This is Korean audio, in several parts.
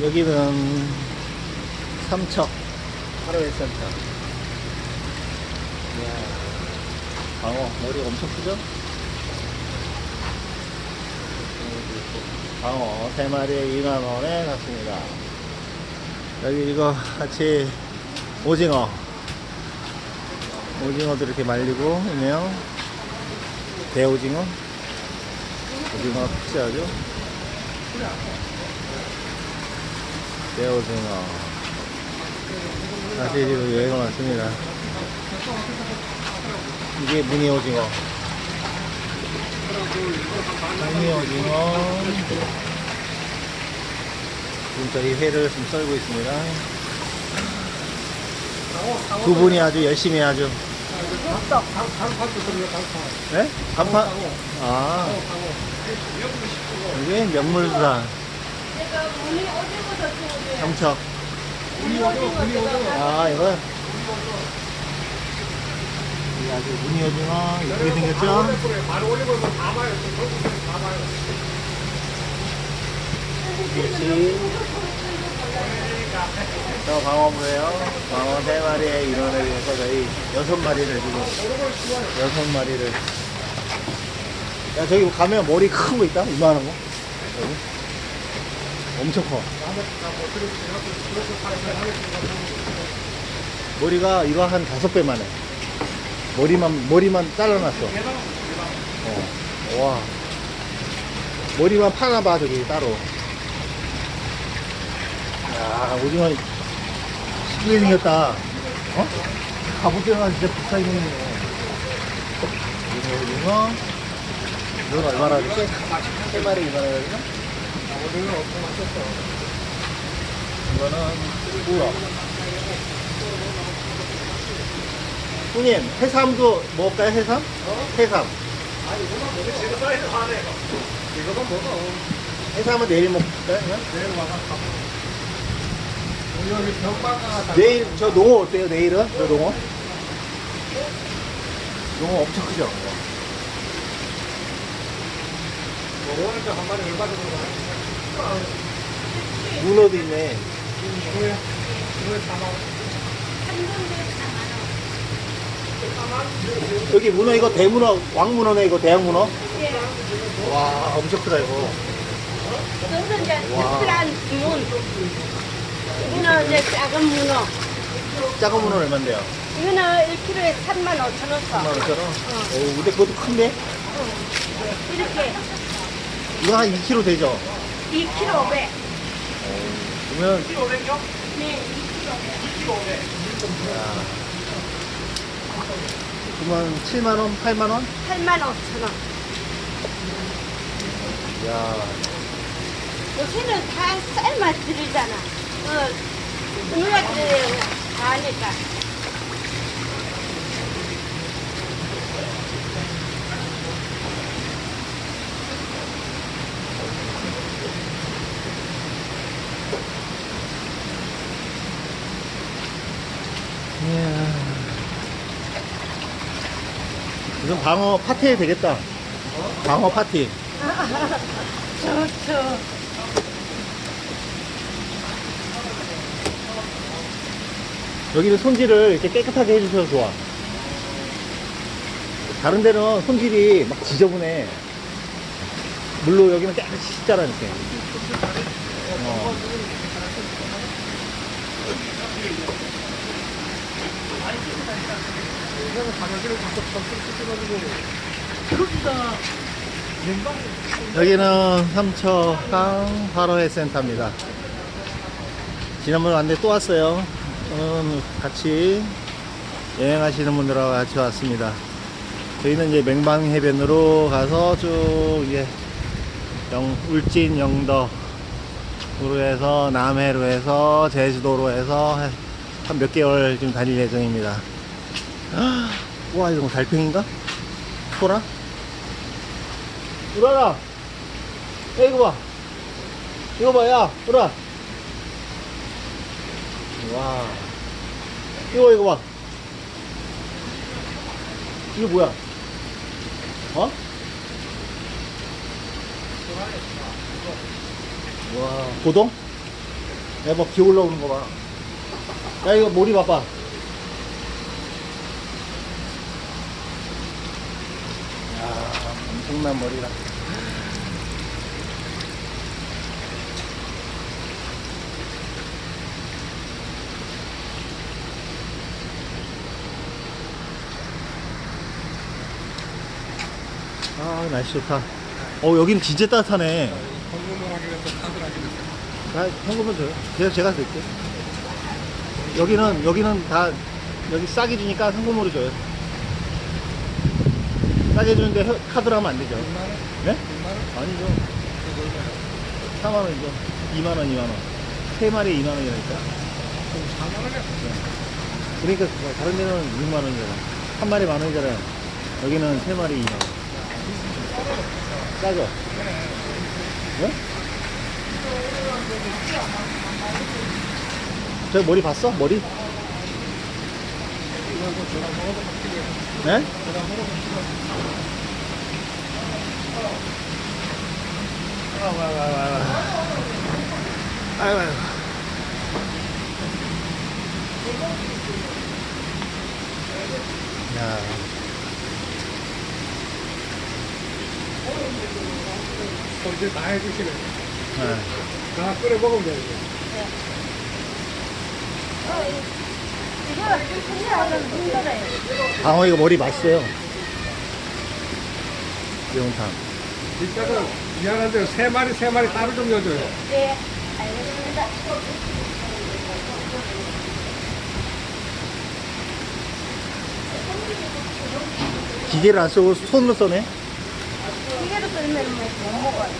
여기는 삼척 하루의 센터. 이야, 방어 머리가 엄청 크죠? 방어 세 마리에 2만 원에 샀습니다. 여기 이거 같이 오징어 오징어도 이렇게 말리고 있네요. 대오징어 오징어 특시하죠? 대오징어 다시 지금 여행을 왔습니다. 이게 무늬 오징어 무늬 오징어 지금 저희 회를 좀 썰고 있습니다. 두 분이 아주 열심히 아주 네? 간판? 아. 이게 명물산. 삼척. 아, 이거. 이 아주 무늬 오징어 이쁘게 생겼죠? 그렇지. 저 방어부예요. 방어 세 마리에 인원에 비해서 저희 여섯 마리를 지금 여섯 마리를. 야 저기 가면 머리 큰 거 있다. 이만한 거. 여기. 엄청 커. 머리가 이거 한 다섯 배만 해. 머리만 머리만 잘라놨어. 어. 와. 머리만 파나 봐 저기 따로. 야 오징어 신기해 생겼다. 어? 갑오징어가 진짜 비싸게 생겼네. 오징어 오징어. 이건 얼마나 하지? 세 마리 얼마나 하지? 오징어 엄청 맛있어. 이거는 우럭. 형님 해삼도 먹을까요 해삼? 해삼. 이거만 먹어. 해삼은 내일 먹을까요? 내일 와서 여기 병마가 내일 저 농어 어때요 내일은? 저 농어? 농어 엄청 크죠? 오늘 한 마리 얼마 정도 가? 문어도 있네 이거에 이거에 4만 원. 여기 문어 이거 대문어 왕문어네 이거 대왕문어 와 엄청 크다 이거 이거는 이제 와. 특별한 문. 이거는 이제 작은 문어. 작은 문어 얼만데요? 이거는 1kg에 3만 5천 원 3만 써. 5천 원? 오 근데 그것도 큰데? 이렇게 이거 한 2kg 되죠? 2kg 500. 그러면 네. 그러면 7만 원, 8만 원? 8만 5천 원. 야 요새는 다 쌀맛 들이잖아. 어, 우리가 다 하니까. 이건 방어 파티 되겠다. 방어 파티. 좋죠. 여기는 손질을 이렇게 깨끗하게 해주셔서 좋아. 다른 데는 손질이 막 지저분해. 물로 여기는 깨끗이 씻잖아, 이렇게. 어. 여기는 삼척항 화로회 센터입니다. 지난번에 왔는데 또 왔어요. 오늘 같이 여행하시는 분들하고 같이 왔습니다. 저희는 이제 맹방 해변으로 가서 쭉 이제 영, 울진 영덕 으로 해서 남해로 해서 제주도로 해서 한 몇 개월 좀 다닐 예정입니다. 와 이거 뭐 달팽인가? 소라? 우라라 야 이거 봐 이거 봐야 우라 와 이거 이거 봐 이거 뭐야 어? 와 고동? 야, 뭐, 기 올라오는 거 봐. 야, 이거 머리 봐봐. 야, 엄청난 머리라. 아, 날씨 좋다. 어, 여기는 진짜 따뜻하네. 공부만 하기로 아, 현금은 줘요. 제가, 제가 드릴게요. 여기는, 여기는 다, 여기 싸게 주니까 현금으로 줘요. 싸게 주는데 혀- 카드로 하면 안 되죠. 6만 원? 네? 6만 원? 아니죠. 4만원이죠. 2만원, 2만원. 세 마리에 2만원이라니까. 4만 원이야? 그러니까 뭐 다른 데는 6만원이잖아. 한 마리 만원이잖아요. 여기는 세 마리 2만원. 싸죠? 네? 저 머리 봤어? 머리? 네? 아이고, 아이고, 아이고. 야, 또 이제 다 해주시네. 네. 다 끓여 먹으면 힘들어요. 방어 이거 머리 맛있어요. 매운탕. 진짜로 미안한데 세 마리 세 마리 따로 좀 넣어줘요. 네, 알겠습니다. 기계를 안 쓰고 손으로 써네. 못 먹어요.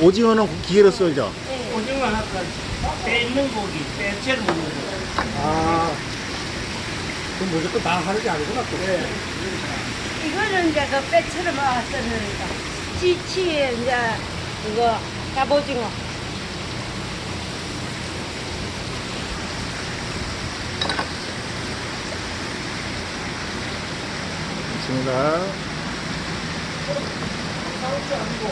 오징어는 기계로 썰죠. 네. 오징어 아까 때 있는 고기, 때채를 먹는 거. 아. 그럼 무조건 다 하는 게 아니구나, 또. 네. 이거는 이제 그 빼처럼 왔었으니까. 지치, 이제, 이거, 갑오징어. 있습니다. 사롭지 아니고